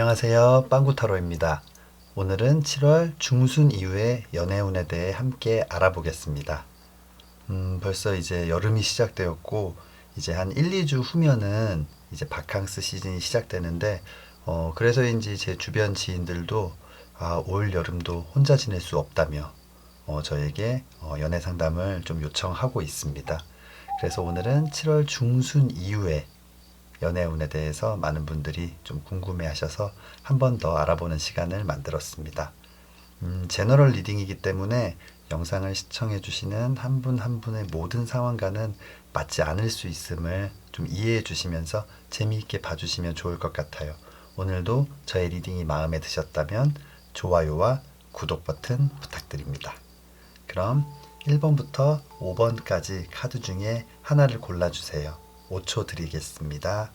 안녕하세요. 빵구타로입니다. 오늘은 7월 중순 이후의 연애운에 대해 함께 알아보겠습니다. 음, 벌써 이제 여름이 시작되었고, 이제 한 1, 2주 후면은 이제 바캉스 시즌이 시작되는데, 어, 그래서인지 제 주변 지인들도, 아, 올 여름도 혼자 지낼 수 없다며, 어, 저에게 어, 연애 상담을 좀 요청하고 있습니다. 그래서 오늘은 7월 중순 이후에 연애운에 대해서 많은 분들이 좀 궁금해 하셔서 한 번 더 알아보는 시간을 만들었습니다. 음, 제너럴 리딩이기 때문에 영상을 시청해 주시는 한분한 분의 모든 상황과는 맞지 않을 수 있음을 좀 이해해 주시면서 재미있게 봐주시면 좋을 것 같아요. 오늘도 저의 리딩이 마음에 드셨다면 좋아요와 구독 버튼 부탁드립니다. 그럼 1번부터 5번까지 카드 중에 하나를 골라주세요. 5초 드리겠습니다.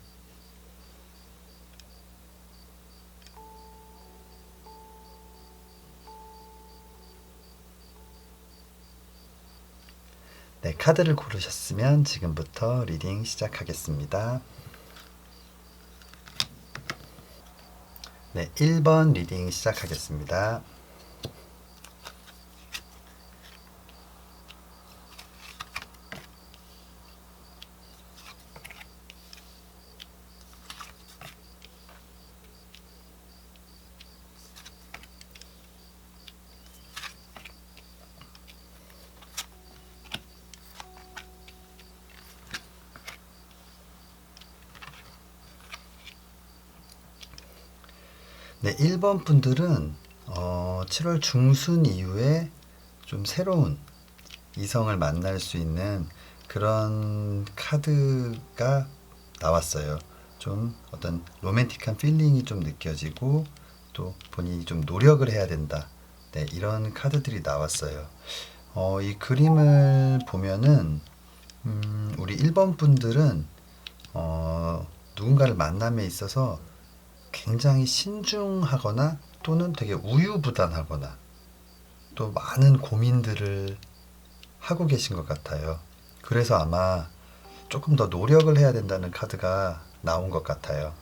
네, 카드를 고르셨으면 지금부터 리딩 시작하겠습니다. 네, 1번 리딩 시작하겠습니다. 네, 1번 분들은 어, 7월 중순 이후에 좀 새로운 이성을 만날 수 있는 그런 카드가 나왔어요. 좀 어떤 로맨틱한 필링이 좀 느껴지고 또 본인이 좀 노력을 해야 된다. 네, 이런 카드들이 나왔어요. 어, 이 그림을 보면은 음, 우리 1번 분들은 어, 누군가를 만남에 있어서 굉장히 신중하거나 또는 되게 우유부단하거나 또 많은 고민들을 하고 계신 것 같아요. 그래서 아마 조금 더 노력을 해야 된다는 카드가 나온 것 같아요.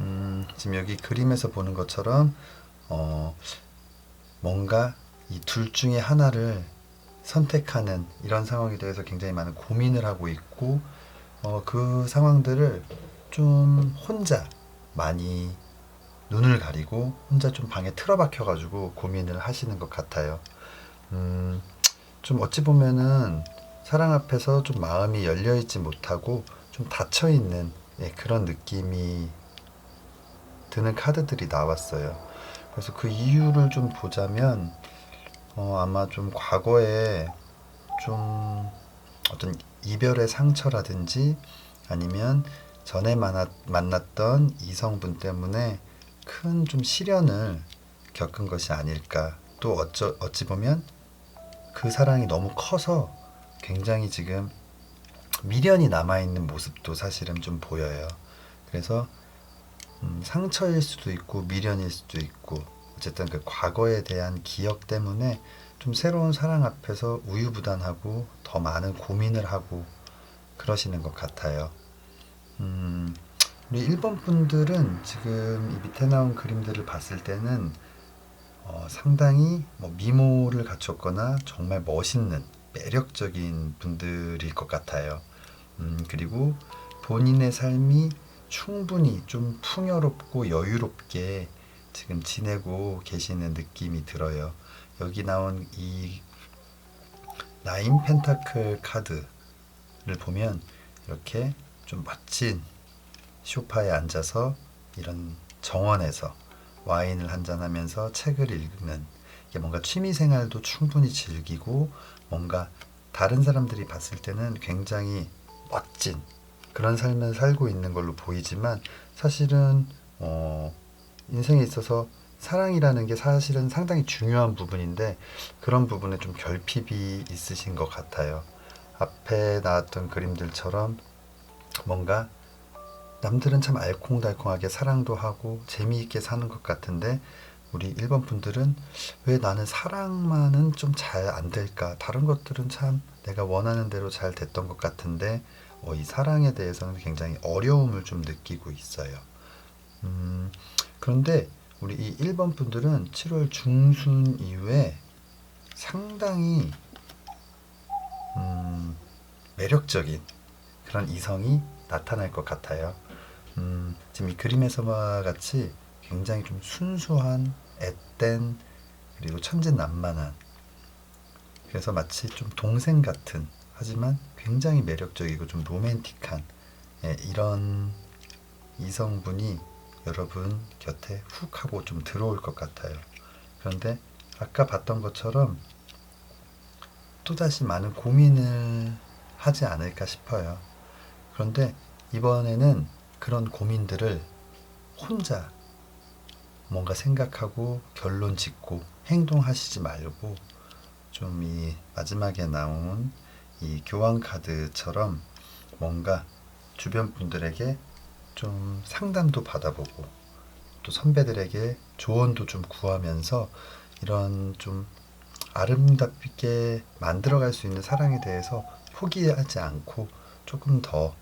음, 지금 여기 그림에서 보는 것처럼 어, 뭔가 이 둘 중에 하나를 선택하는 이런 상황에 대해서 굉장히 많은 고민을 하고 있고 어, 그 상황들을 좀 혼자 많이 눈을 가리고 혼자 좀 방에 틀어박혀 가지고 고민을 하시는 것 같아요. 음, 좀 어찌 보면은 사랑 앞에서 좀 마음이 열려 있지 못하고 좀 닫혀 있는 예, 그런 느낌이 드는 카드들이 나왔어요. 그래서 그 이유를 좀 보자면 어, 아마 좀 과거에 좀 어떤 이별의 상처라든지 아니면 전에 만났, 만났던 이성분 때문에 큰 좀 시련을 겪은 것이 아닐까. 또 어쩌, 어찌 보면 그 사랑이 너무 커서 굉장히 지금 미련이 남아있는 모습도 사실은 좀 보여요. 그래서 음, 상처일 수도 있고 미련일 수도 있고 어쨌든 그 과거에 대한 기억 때문에 좀 새로운 사랑 앞에서 우유부단하고 더 많은 고민을 하고 그러시는 것 같아요. 음, 우리 1번 분들은 지금 이 밑에 나온 그림들을 봤을 때는 어, 상당히 뭐 미모를 갖췄거나 정말 멋있는 매력적인 분들일 것 같아요. 음, 그리고 본인의 삶이 충분히 좀 풍요롭고 여유롭게 지금 지내고 계시는 느낌이 들어요. 여기 나온 이 나인 펜타클 카드를 보면 이렇게 좀 멋진 소파에 앉아서 이런 정원에서 와인을 한잔하면서 책을 읽는 이게 뭔가 취미 생활도 충분히 즐기고 뭔가 다른 사람들이 봤을 때는 굉장히 멋진 그런 삶을 살고 있는 걸로 보이지만 사실은 어, 인생에 있어서 사랑이라는 게 사실은 상당히 중요한 부분인데 그런 부분에 좀 결핍이 있으신 것 같아요. 앞에 나왔던 그림들처럼 뭔가 남들은 참 알콩달콩하게 사랑도 하고 재미있게 사는 것 같은데 우리 일본 분들은 왜 나는 사랑만은 좀 잘 안 될까? 다른 것들은 참 내가 원하는 대로 잘 됐던 것 같은데 어, 이 사랑에 대해서는 굉장히 어려움을 좀 느끼고 있어요. 음, 그런데 우리 이 1번 분들은 7월 중순 이후에 상당히 음, 매력적인 그런 이성이 나타날 것 같아요. 음, 지금 이 그림에서와 같이 굉장히 좀 순수한, 앳된, 그리고 천진난만한 그래서 마치 좀 동생 같은 하지만 굉장히 매력적이고 좀 로맨틱한 예, 이런 이성분이 여러분 곁에 훅 하고 좀 들어올 것 같아요. 그런데 아까 봤던 것처럼 또다시 많은 고민을 하지 않을까 싶어요. 그런데 이번에는 그런 고민들을 혼자 뭔가 생각하고 결론 짓고 행동하시지 말고 좀 이 마지막에 나온 이 교환 카드처럼 뭔가 주변 분들에게 좀 상담도 받아보고 또 선배들에게 조언도 좀 구하면서 이런 좀 아름답게 만들어갈 수 있는 사랑에 대해서 포기하지 않고 조금 더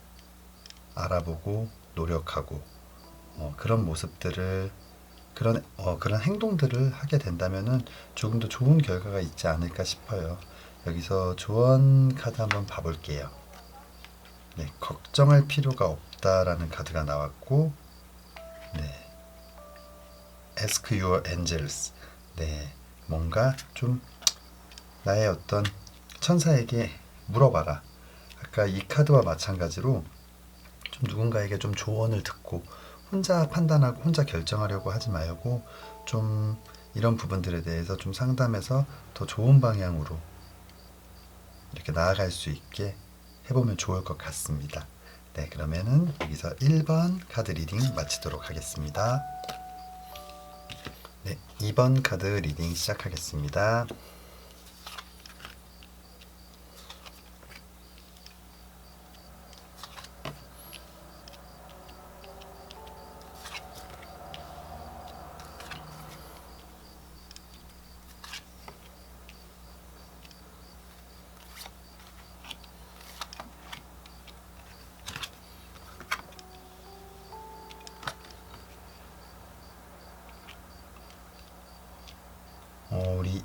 알아보고 노력하고 어, 그런 모습들을 그런 어, 그런 행동들을 하게 된다면은 조금 더 좋은 결과가 있지 않을까 싶어요. 여기서 조언 카드 한번 봐볼게요. 네, 걱정할 필요가 없다라는 카드가 나왔고, 네, Ask Your Angels. 네, 뭔가 좀 나의 어떤 천사에게 물어봐라. 아까 이 카드와 마찬가지로 좀 누군가에게 좀 조언을 듣고 혼자 판단하고 혼자 결정하려고 하지 말고 좀 이런 부분들에 대해서 좀 상담해서 더 좋은 방향으로 이렇게 나아갈 수 있게 해보면 좋을 것 같습니다. 네, 그러면은 여기서 1번 카드 리딩 마치도록 하겠습니다. 네, 2번 카드 리딩 시작하겠습니다.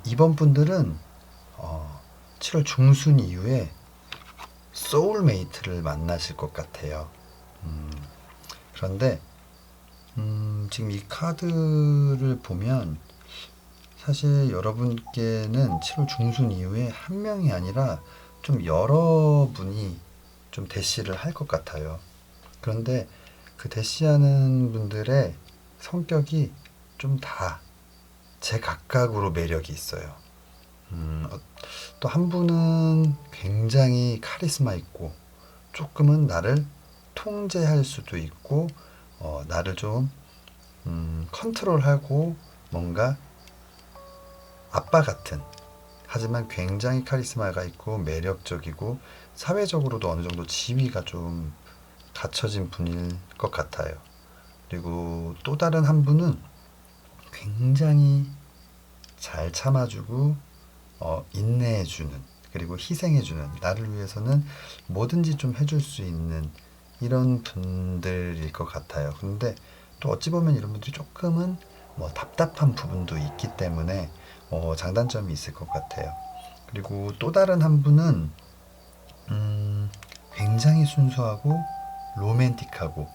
2번 분들은 어, 7월 중순 이후에 소울메이트를 만나실 것 같아요. 음, 그런데 음, 지금 이 카드를 보면 사실 여러분께는 7월 중순 이후에 한 명이 아니라 좀 여러 분이 좀 대시를 할 것 같아요. 그런데 그 대시하는 분들의 성격이 좀 다 제 각각으로 매력이 있어요. 음, 또 한 분은 굉장히 카리스마 있고 조금은 나를 통제할 수도 있고 어, 나를 좀 음, 컨트롤하고 뭔가 아빠 같은 하지만 굉장히 카리스마가 있고 매력적이고 사회적으로도 어느 정도 지위가 좀 갖춰진 분일 것 같아요. 그리고 또 다른 한 분은 굉장히 잘 참아주고 어, 인내해주는 그리고 희생해주는 나를 위해서는 뭐든지 좀 해줄 수 있는 이런 분들일 것 같아요. 근데 또 어찌 보면 이런 분들이 조금은 뭐 답답한 부분도 있기 때문에 어, 장단점이 있을 것 같아요. 그리고 또 다른 한 분은 음, 굉장히 순수하고 로맨틱하고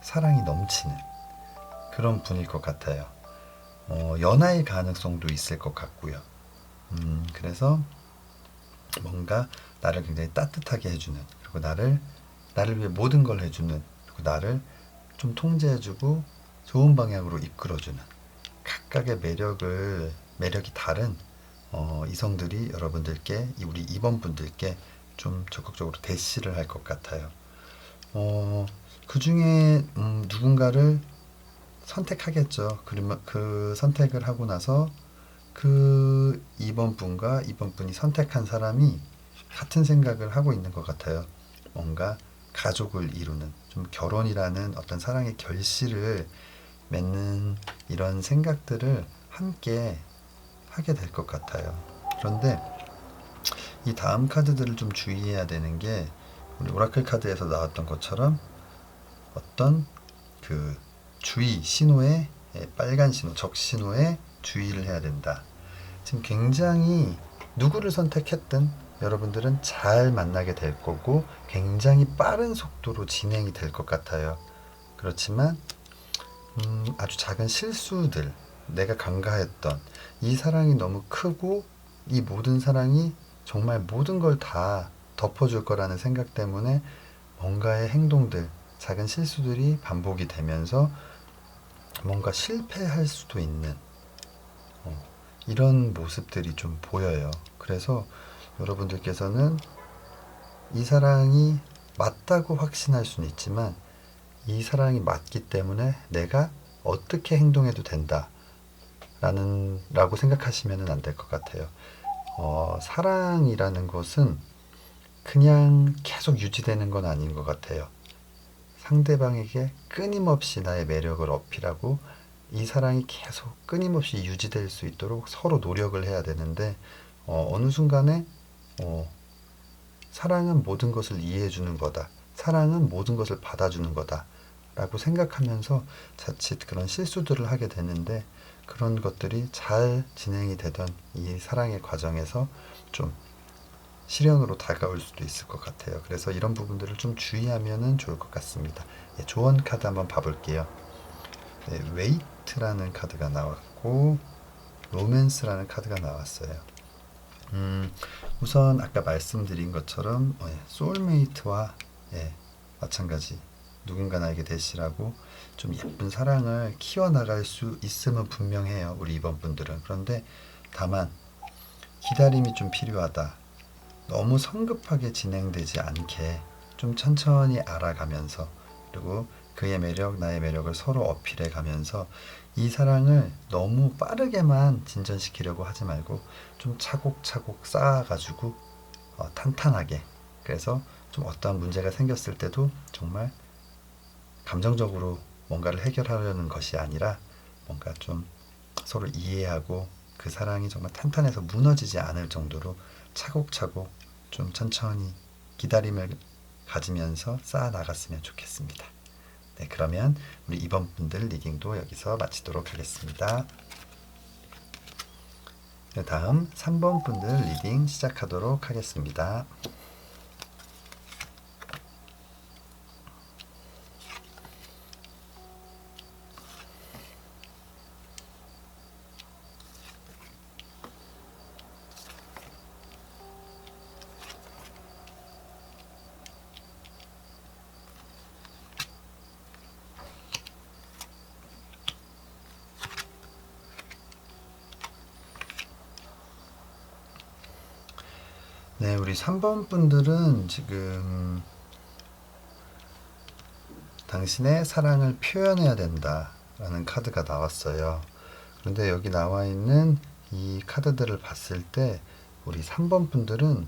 사랑이 넘치는 그런 분일 것 같아요. 어, 연하의 가능성도 있을 것 같고요. 음, 그래서 뭔가 나를 굉장히 따뜻하게 해주는 그리고 나를 나를 위해 모든 걸 해주는 그리고 나를 좀 통제해주고 좋은 방향으로 이끌어주는 각각의 매력을 매력이 다른 어, 이성들이 여러분들께 이 우리 2번 분들께 좀 적극적으로 대시를 할 것 같아요. 어, 그 중에 음, 누군가를 선택하겠죠. 그러면 그 선택을 하고 나서 그 2번 분과 2번 분이 선택한 사람이 같은 생각을 하고 있는 것 같아요. 뭔가 가족을 이루는 좀 결혼이라는 어떤 사랑의 결실을 맺는 이런 생각들을 함께 하게 될 것 같아요. 그런데 이 다음 카드들을 좀 주의해야 되는 게 우리 오라클 카드에서 나왔던 것처럼 어떤 그 주의 신호에 예, 빨간 신호, 적 신호에 주의를 해야 된다. 지금 굉장히 누구를 선택했든 여러분들은 잘 만나게 될 거고 굉장히 빠른 속도로 진행이 될 것 같아요. 그렇지만 음, 아주 작은 실수들, 내가 간과했던 이 사랑이 너무 크고 이 모든 사랑이 정말 모든 걸 다 덮어줄 거라는 생각 때문에 뭔가의 행동들, 작은 실수들이 반복이 되면서 뭔가 실패할 수도 있는 어, 이런 모습들이 좀 보여요. 그래서 여러분들께서는 이 사랑이 맞다고 확신할 수는 있지만 이 사랑이 맞기 때문에 내가 어떻게 행동해도 된다. 라는 라고 생각하시면 안 될 것 같아요. 어, 사랑이라는 것은 그냥 계속 유지되는 건 아닌 것 같아요. 상대방에게 끊임없이 나의 매력을 어필하고 이 사랑이 계속 끊임없이 유지될 수 있도록 서로 노력을 해야 되는데 어, 어느 순간에 어, 사랑은 모든 것을 이해해 주는 거다. 사랑은 모든 것을 받아주는 거다. 라고 생각하면서 자칫 그런 실수들을 하게 되는데 그런 것들이 잘 진행이 되던 이 사랑의 과정에서 좀 실현으로 다가올 수도 있을 것 같아요. 그래서 이런 부분들을 좀 주의하면 좋을 것 같습니다. 예, 조언 카드 한번 봐볼게요. 네, 웨이트라는 카드가 나왔고 로맨스라는 카드가 나왔어요. 음, 우선 아까 말씀드린 것처럼 어, 예, 소울메이트와 예, 마찬가지 누군가 나에게 대시라고 좀 예쁜 사랑을 키워나갈 수 있으면 분명해요. 우리 이번 분들은. 그런데 다만 기다림이 좀 필요하다. 너무 성급하게 진행되지 않게 좀 천천히 알아가면서 그리고 그의 매력, 나의 매력을 서로 어필해 가면서 이 사랑을 너무 빠르게만 진전시키려고 하지 말고 좀 차곡차곡 쌓아가지고 어, 탄탄하게. 그래서 좀 어떠한 문제가 생겼을 때도 정말 감정적으로 뭔가를 해결하려는 것이 아니라 뭔가 좀 서로 이해하고 그 사랑이 정말 탄탄해서 무너지지 않을 정도로 차곡차곡 좀 천천히 기다림을 가지면서 쌓아 나갔으면 좋겠습니다. 네, 그러면 우리 이번 분들 리딩도 여기서 마치도록 하겠습니다. 네, 다음 3번 분들 리딩 시작하도록 하겠습니다. 네, 우리 3번 분들은 지금 당신의 사랑을 표현해야 된다 라는 카드가 나왔어요. 그런데 여기 나와 있는 이 카드들을 봤을 때 우리 3번 분들은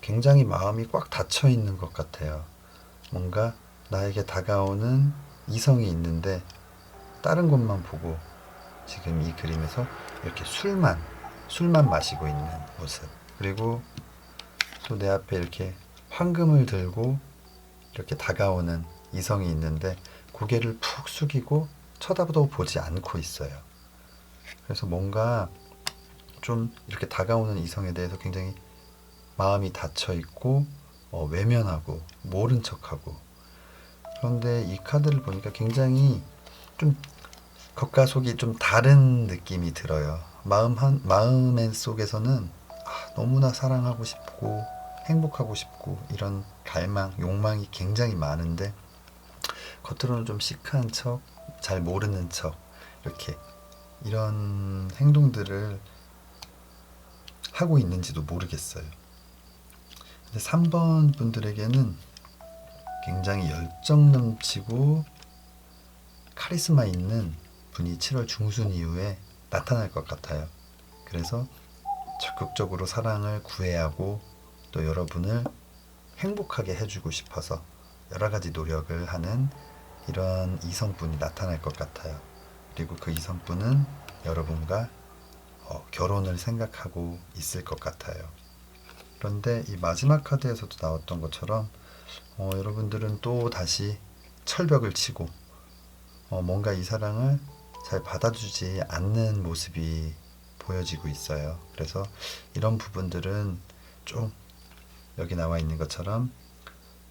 굉장히 마음이 꽉 닫혀 있는 것 같아요. 뭔가 나에게 다가오는 이성이 있는데 다른 것만 보고 지금 이 그림에서 이렇게 술만 술만 마시고 있는 모습. 그리고 또 내 앞에 이렇게 황금을 들고 이렇게 다가오는 이성이 있는데 고개를 푹 숙이고 쳐다보도 보지 않고 있어요. 그래서 뭔가 좀 이렇게 다가오는 이성에 대해서 굉장히 마음이 닫혀 있고 어, 외면하고 모른 척하고 그런데 이 카드를 보니까 굉장히 좀 겉과 속이 좀 다른 느낌이 들어요. 마음 한 마음의 속에서는 아, 너무나 사랑하고 싶고 행복하고 싶고 이런 갈망, 욕망이 굉장히 많은데 겉으로는 좀 시크한 척, 잘 모르는 척 이렇게 이런 행동들을 하고 있는지도 모르겠어요. 근데 3번 분들에게는 굉장히 열정 넘치고 카리스마 있는 분이 7월 중순 이후에 나타날 것 같아요. 그래서 적극적으로 사랑을 구애하고 또 여러분을 행복하게 해주고 싶어서 여러 가지 노력을 하는 이런 이성분이 나타날 것 같아요. 그리고 그 이성분은 여러분과 어, 결혼을 생각하고 있을 것 같아요. 그런데 이 마지막 카드에서도 나왔던 것처럼 어, 여러분들은 또 다시 철벽을 치고 어, 뭔가 이 사랑을 잘 받아주지 않는 모습이 보여지고 있어요. 그래서 이런 부분들은 좀 여기 나와 있는 것처럼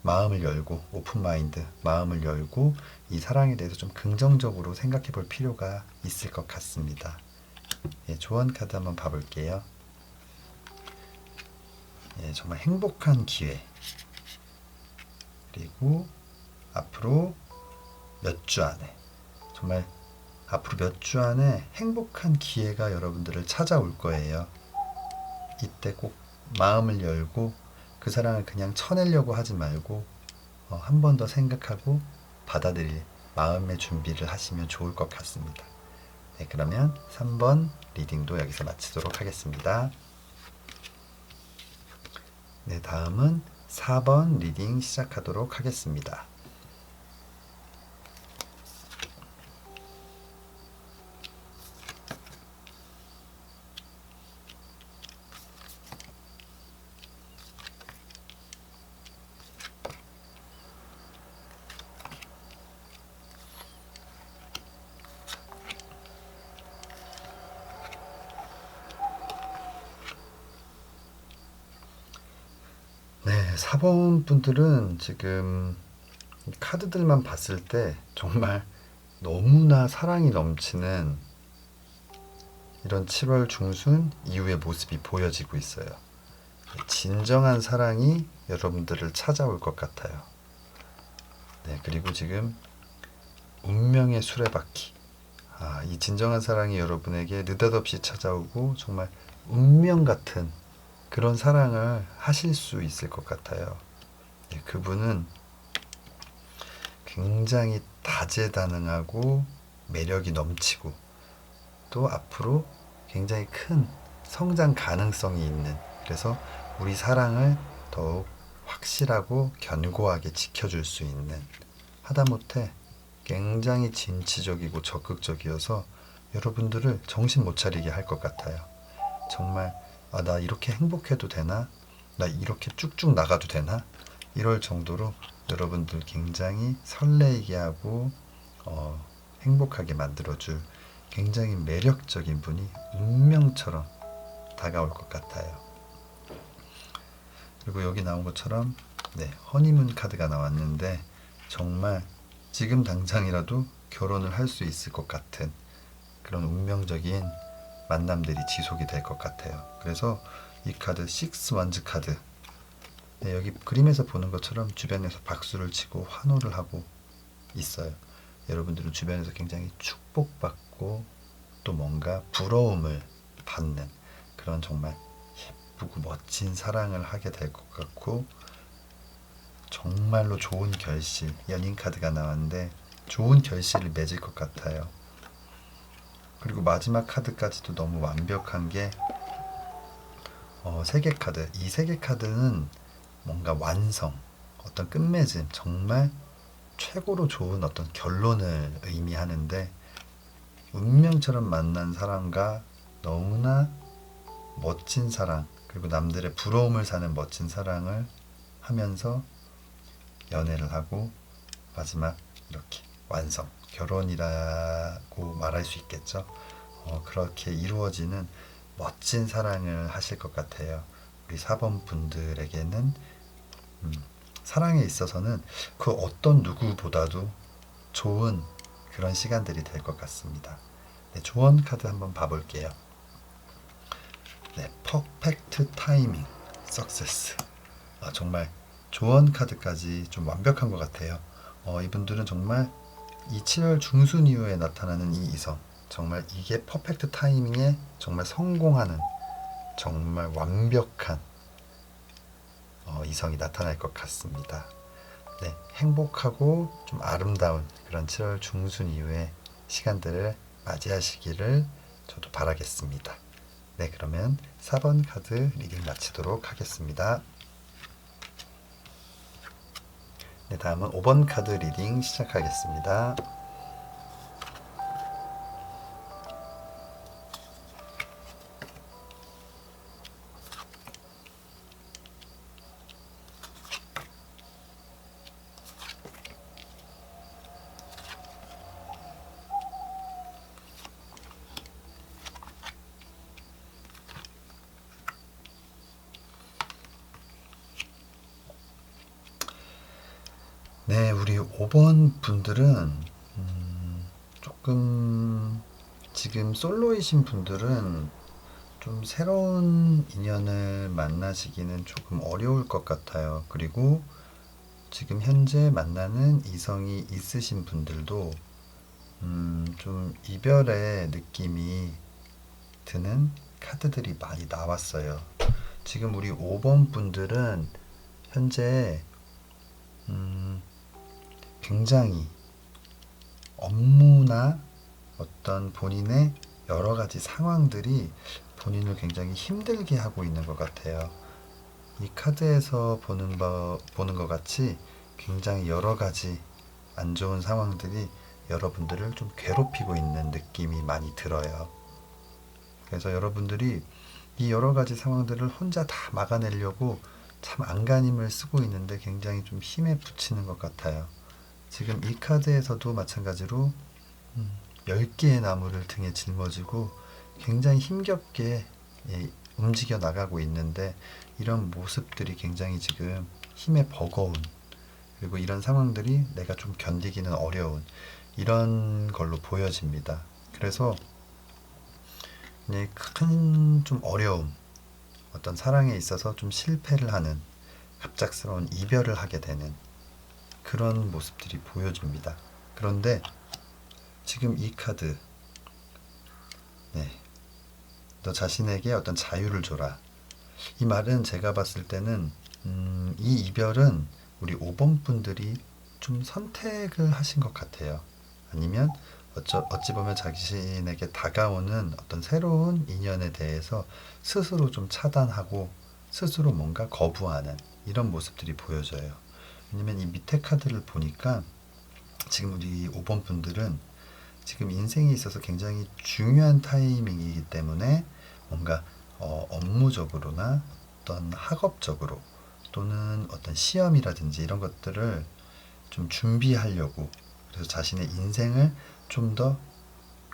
마음을 열고 오픈 마인드, 마음을 열고 이 사랑에 대해서 좀 긍정적으로 생각해 볼 필요가 있을 것 같습니다. 예, 조언 카드 한번 봐볼게요. 예, 정말 행복한 기회. 그리고 앞으로 몇 주 안에 정말 앞으로 몇 주 안에 행복한 기회가 여러분들을 찾아올 거예요. 이때 꼭 마음을 열고 그 사랑을 그냥 쳐내려고 하지 말고 어, 한번 더 생각하고 받아들일 마음의 준비를 하시면 좋을 것 같습니다. 네, 그러면 3번 리딩도 여기서 마치도록 하겠습니다. 네, 다음은 4번 리딩 시작하도록 하겠습니다. 네, 4번 분들은 지금 이 카드들만 봤을 때 정말 너무나 사랑이 넘치는 이런 7월 중순 이후의 모습이 보여지고 있어요. 진정한 사랑이 여러분들을 찾아올 것 같아요. 네, 그리고 지금 운명의 수레바퀴. 아, 이 진정한 사랑이 여러분에게 느닷없이 찾아오고 정말 운명 같은 그런 사랑을 하실 수 있을 것 같아요. 예, 그분은 굉장히 다재다능하고 매력이 넘치고 또 앞으로 굉장히 큰 성장 가능성이 있는 그래서 우리 사랑을 더욱 확실하고 견고하게 지켜줄 수 있는 하다못해 굉장히 진취적이고 적극적이어서 여러분들을 정신 못 차리게 할 것 같아요. 정말 아, 나 이렇게 행복해도 되나? 나 이렇게 쭉쭉 나가도 되나? 이럴 정도로 여러분들 굉장히 설레게 하고 어, 행복하게 만들어줄 굉장히 매력적인 분이 운명처럼 다가올 것 같아요. 그리고 여기 나온 것처럼 네, 허니문 카드가 나왔는데 정말 지금 당장이라도 결혼을 할 수 있을 것 같은 그런 운명적인 만남들이 지속이 될 것 같아요. 그래서 이 카드 식스 완즈 카드 네, 여기 그림에서 보는 것처럼 주변에서 박수를 치고 환호를 하고 있어요. 여러분들은 주변에서 굉장히 축복받고 또 뭔가 부러움을 받는 그런 정말 예쁘고 멋진 사랑을 하게 될 것 같고 정말로 좋은 결실 연인 카드가 나왔는데 좋은 결실을 맺을 것 같아요. 그리고 마지막 카드까지도 너무 완벽한 게 어, 세계 카드. 이 세계 카드는 뭔가 완성, 어떤 끝맺음, 정말 최고로 좋은 어떤 결론을 의미하는데 운명처럼 만난 사람과 너무나 멋진 사랑, 그리고 남들의 부러움을 사는 멋진 사랑을 하면서 연애를 하고 마지막 이렇게 완성, 결혼이라고 말할 수 있겠죠. 어, 그렇게 이루어지는 멋진 사랑을 하실 것 같아요. 우리 4번 분들에게는 음, 사랑에 있어서는 그 어떤 누구보다도 좋은 그런 시간들이 될 것 같습니다. 네, 조언 카드 한번 봐볼게요. 네, 퍼펙트 타이밍, 석세스. 아, 정말 조언 카드까지 좀 완벽한 것 같아요. 어, 이분들은 정말 이 7월 중순 이후에 나타나는 이 이성, 정말 이게 퍼펙트 타이밍에 정말 성공하는 정말 완벽한 어, 이성이 나타날 것 같습니다. 네, 행복하고 좀 아름다운 그런 7월 중순 이후의 시간들을 맞이하시기를 저도 바라겠습니다. 네, 그러면 4번 카드 리딩 마치도록 하겠습니다. 네, 다음은 5번 카드 리딩 시작하겠습니다. 네, 우리 5번 분들은 음, 조금 지금 솔로이신 분들은 좀 새로운 인연을 만나시기는 조금 어려울 것 같아요. 그리고 지금 현재 만나는 이성이 있으신 분들도 음, 좀 이별의 느낌이 드는 카드들이 많이 나왔어요. 지금 우리 5번 분들은 현재 음, 굉장히 업무나 어떤 본인의 여러 가지 상황들이 본인을 굉장히 힘들게 하고 있는 것 같아요. 이 카드에서 보는 바, 보는 것 같이 굉장히 여러 가지 안 좋은 상황들이 여러분들을 좀 괴롭히고 있는 느낌이 많이 들어요. 그래서 여러분들이 이 여러 가지 상황들을 혼자 다 막아내려고 참 안간힘을 쓰고 있는데 굉장히 좀 힘에 부치는 것 같아요. 지금 이 카드에서도 마찬가지로 음, 10개의 나무를 등에 짊어지고 굉장히 힘겹게 예, 움직여 나가고 있는데 이런 모습들이 굉장히 지금 힘에 버거운 그리고 이런 상황들이 내가 좀 견디기는 어려운 이런 걸로 보여집니다. 그래서 네, 큰좀 어려움, 어떤 사랑에 있어서 좀 실패를 하는 갑작스러운 이별을 하게 되는 그런 모습들이 보여집니다. 그런데 지금 이 카드, 네, 너 자신에게 어떤 자유를 줘라. 이 말은 제가 봤을 때는 음, 이 이별은 우리 5번 분들이 좀 선택을 하신 것 같아요. 아니면 어쩌, 어찌 보면 자신에게 다가오는 어떤 새로운 인연에 대해서 스스로 좀 차단하고 스스로 뭔가 거부하는 이런 모습들이 보여져요. 왜냐면 이 밑에 카드를 보니까 지금 우리 5번 분들은 지금 인생에 있어서 굉장히 중요한 타이밍이기 때문에 뭔가 어, 업무적으로나 어떤 학업적으로 또는 어떤 시험이라든지 이런 것들을 좀 준비하려고 그래서 자신의 인생을 좀 더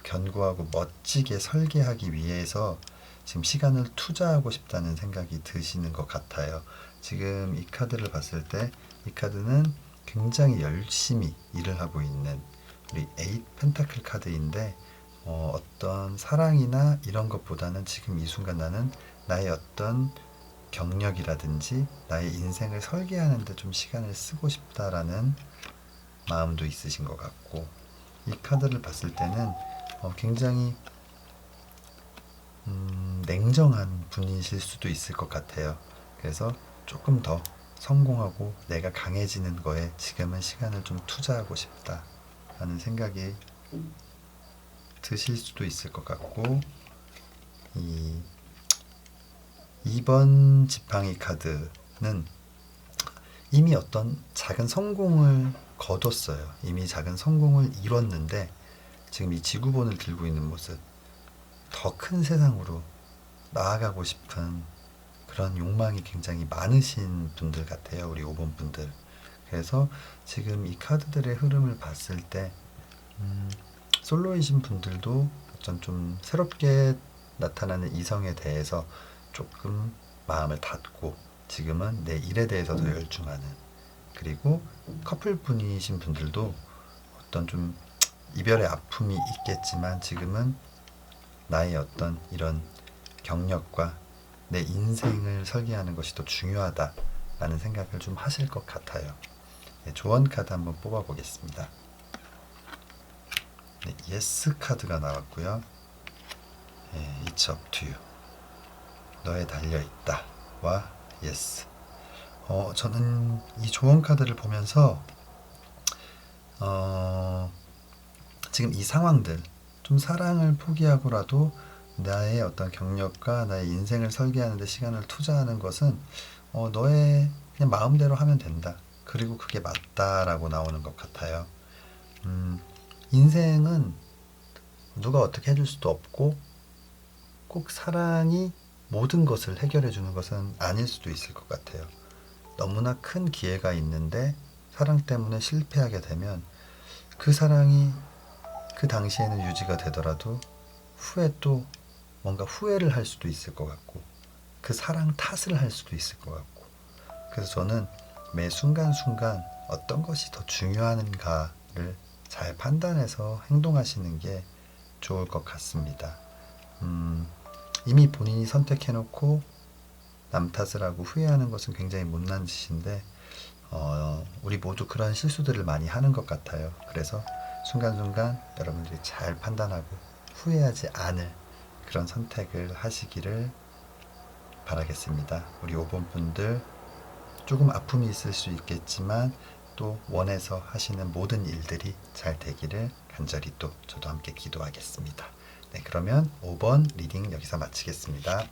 견고하고 멋지게 설계하기 위해서 지금 시간을 투자하고 싶다는 생각이 드시는 것 같아요. 지금 이 카드를 봤을 때이 카드는 굉장히 열심히 일을 하고 있는 우리 에잇 펜타클 카드인데 어, 어떤 사랑이나 이런 것보다는 지금 이 순간 나는 나의 어떤 경력이라든지 나의 인생을 설계하는데 좀 시간을 쓰고 싶다라는 마음도 있으신 것 같고 이 카드를 봤을 때는 어, 굉장히 음, 냉정한 분이실 수도 있을 것 같아요. 그래서 조금 더 성공하고 내가 강해지는 거에 지금은 시간을 좀 투자하고 싶다 하는 생각이 드실 수도 있을 것 같고 이 2번 지팡이 카드는 이미 어떤 작은 성공을 거뒀어요. 이미 작은 성공을 이뤘는데 지금 이 지구본을 들고 있는 모습 더 큰 세상으로 나아가고 싶은 그런 욕망이 굉장히 많으신 분들 같아요. 우리 5번 분들. 그래서 지금 이 카드들의 흐름을 봤을 때 음, 솔로이신 분들도 어떤 좀 새롭게 나타나는 이성에 대해서 조금 마음을 닫고 지금은 내 일에 대해서 더 열중하는 그리고 커플 분이신 분들도 어떤 좀 이별의 아픔이 있겠지만 지금은 나의 어떤 이런 경력과 내 인생을 설계하는 것이 더 중요하다라는 생각을 좀 하실 것 같아요. 네, 조언 카드 한번 뽑아 보겠습니다. 네, 예스 카드가 나왔고요. 네, It's up to you. 너에 달려 있다와 예스. 어, 저는 이 조언 카드를 보면서 어, 지금 이 상황들 좀 사랑을 포기하고라도 나의 어떤 경력과 나의 인생을 설계하는 데 시간을 투자하는 것은 어, 너의 그냥 마음대로 하면 된다. 그리고 그게 맞다라고 나오는 것 같아요. 음, 인생은 누가 어떻게 해줄 수도 없고 꼭 사랑이 모든 것을 해결해 주는 것은 아닐 수도 있을 것 같아요. 너무나 큰 기회가 있는데 사랑 때문에 실패하게 되면 그 사랑이 그 당시에는 유지가 되더라도 후에 또 뭔가 후회를 할 수도 있을 것 같고 그 사랑 탓을 할 수도 있을 것 같고 그래서 저는 매 순간순간 어떤 것이 더 중요한가를 잘 판단해서 행동하시는 게 좋을 것 같습니다. 음, 이미 본인이 선택해놓고 남 탓을 하고 후회하는 것은 굉장히 못난 짓인데 어, 우리 모두 그런 실수들을 많이 하는 것 같아요. 그래서 순간순간 여러분들이 잘 판단하고 후회하지 않을 그런 선택을 하시기를 바라겠습니다. 우리 5번 분들 조금 아픔이 있을 수 있겠지만 또 원해서 하시는 모든 일들이 잘 되기를 간절히 또 저도 함께 기도하겠습니다. 네, 그러면 5번 리딩 여기서 마치겠습니다.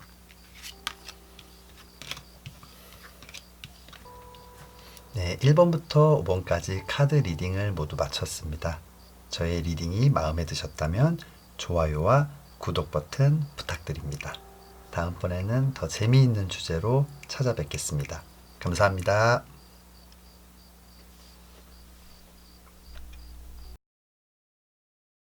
네, 1번부터 5번까지 카드 리딩을 모두 마쳤습니다. 저의 리딩이 마음에 드셨다면 좋아요와 구독 버튼 부탁드립니다. 다음번에는 더 재미있는 주제로 찾아뵙겠습니다. 감사합니다.